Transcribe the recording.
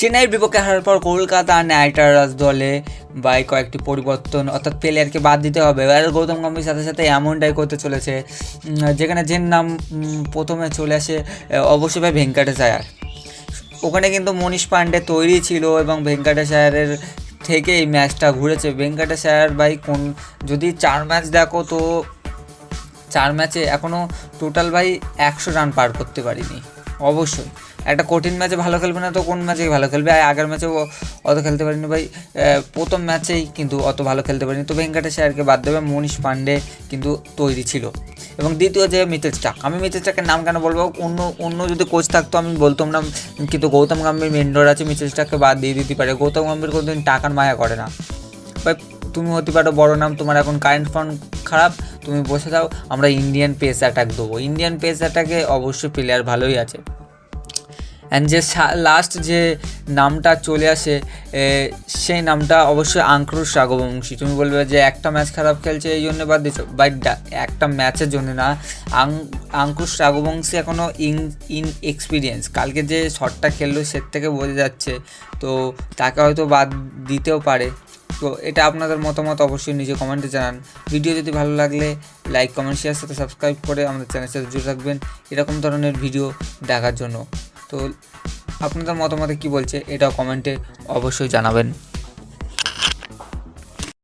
চেন্নাইয়ের বিপক্ষে হারার পর কলকাতা নাইট রাইডার্স দলে বা এই কয়েকটি পরিবর্তন অর্থাৎ প্লেয়ারকে বাদ দিতে হবে। আর গৌতম গম্ভীর সাথে সাথে এমনটাই করতে চলেছে যেখানে যে নাম প্রথমে চলে আসে অবশ্যই ভাই ভেঙ্কটেশ আয়ার ওখানে কিন্তু মনীষ পান্ডে তৈরি ছিল এবং ভেঙ্কটেশ আয়ারের থেকে এই ম্যাচটা ঘুরেছে। ভেঙ্কটেশ আয়ার ভাই কোন, যদি চার ম্যাচ দেখো তো, চার ম্যাচে এখনও টোটাল ভাই একশো রান পার করতে পারিনি। অবশ্যই। একটা কঠিন ম্যাচে ভালো খেলবে না তো কোন ম্যাচে ভালো খেলবে? আর আগের ম্যাচেও অত খেলতে পারিনি ভাই। প্রথম ম্যাচেই কিন্তু অত ভালো খেলতে পারিনি। তো ভেঙ্কটেশ আয়ারকে বাদ দেবে, মনীষ পান্ডে কিন্তু তৈরি ছিল। এবং দ্বিতীয় যে মিতেশ স্টাক আমি মিতেশ স্টাকের নাম কেন বলব? অন্য অন্য যদি কোচ থাকতো, আমি বলতাম না, কিন্তু গৌতম গম্ভীর মেন্ডর আছে, মিতেশ স্টাককে বাদ দিয়ে দিতে পারে। গৌতম গম্ভীর কোনোদিন টাকার মায়া করে না। ভাই তুমি হতে পারো বড় নাম, তোমার এখন কারেন্ট ফর্ম খারাপ, তুমি বসে দাও আমরা ইন্ডিয়ান পেস অ্যাটাক দেবো। ইন্ডিয়ান পেস অ্যাটাকে অবশ্যই প্লেয়ার ভালোই আছে। অ্যান্ড যে লাস্ট যে নামটা চলে আসে সেই নামটা অবশ্যই আঙ্ক্রুশ রাঘবংশী তুমি বলবে যে একটা ম্যাচ খারাপ খেলছে, এই জন্য বাদ দিচ্ছ বাট একটা ম্যাচের জন্য না, আং আঙ্কুশ রাঘবংশী এখনও ইন ইন এক্সপিরিয়েন্স কালকে যে শটটা খেললো, সে থেকে বোঝা যাচ্ছে। তো তাকে হয়তো বাদ দিতেও পারে। তো এটা আপনাদের মতামত অবশ্যই নিজে কমেন্টে জানান। ভিডিও যদি ভালো লাগলে লাইক কমেন্ট শেয়ার সাথে সাবস্ক্রাইব করে আমাদের চ্যানেলের সাথে জুড়ে রাখবেন এরকম ধরনের ভিডিও দেখার জন্য। তো আপনাদের মতামতে কী বলছে এটা কমেন্টে অবশ্যই জানাবেন।